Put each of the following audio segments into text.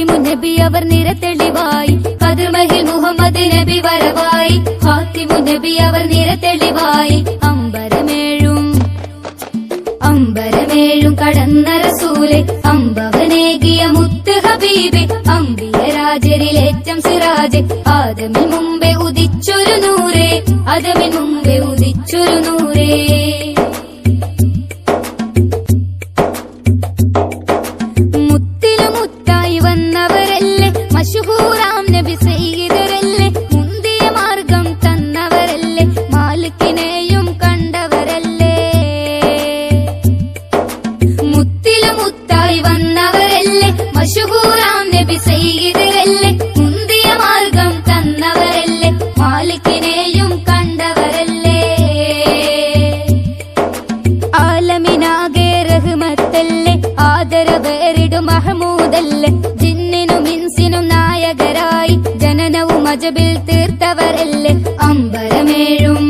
നിറത്തെളിവായി കതിർമഹിൽ മുഹമ്മദ് നബി വരവായി. ഫാത്തിമു നബി അവർ നിരത്തെളിവായി. അമ്പരമേഴും അമ്പരമേഴും കടന്ന റസൂലെ അമ്പവനേകിയ മുത്ത് ഹബീബ് അമ്പിയ രാജരിലേറ്റം സിറാജ് ആദമിൽ മുമ്പേ ഉദിച്ചൊരു നൂറേ ആദമിൽ മുമ്പേ ഉദിച്ചൊരു നൂറേ. സയ്യിദരല്ലേ മുന്തിയ തന്നവരല്ലേ? മാലിക്കിനെയും കണ്ടവരല്ലേ? മുത്തിലു വന്നവരല്ലേ? മഷഹൂറാം നബി സയ്യിദരല്ലേ? മുന്തിയ തന്നവരല്ലേ? മാലിക്കിനെയും കണ്ടവരല്ലേ? ആലമിനാകെ റഹ്മത്തല്ലേ? ആദരവേറിടും മഹമൂദല്ലേ? അജബിൽ തീർത്തവരല്ലേ അമ്പരമേഴും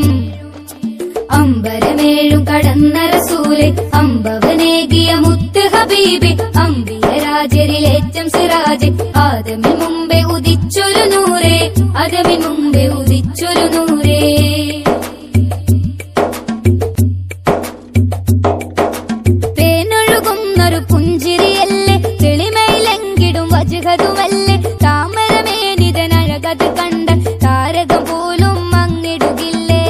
അമ്പരമേഴും കടന്ന റസൂലെ അമ്പവനേകിയ മുത്ത് ഹബീബി അമ്പിയ രാജരിലേറ്റം സിറാജ്. ആദമി മുമ്പേ ഉദിച്ചൊരു നൂറേ ആദമി മുമ്പേ താമരമേനിതനഴകത് കണ്ട താരകം പോലും മങ്ങിടുകില്ലേ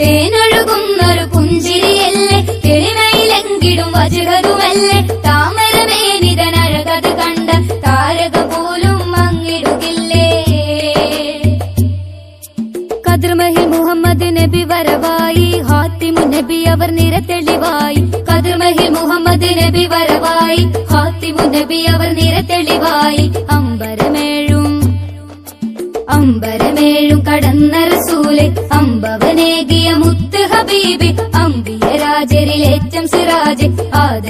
തേനൊഴുകുന്നൊരു പുഞ്ചിരിയല്ലേ? തെളിമയിലെങ്കിടും വജുഹതുമല്ലേ താമരമേനിതനഴകത് കണ്ട താരകം പോലും മുഹമ്മദ് നബി വരവായി വരവായി ഹാത്തിമു നബി അവർ നിരത്തെളിവായി. അമ്പരമേഴും അമ്പരമേഴും കടന്ന റസൂലെ അമ്പവനേകിയ മുത്ത് ഹബീബ് അമ്പിയ രാജരിലേറ്റം സിറാജ് ആദം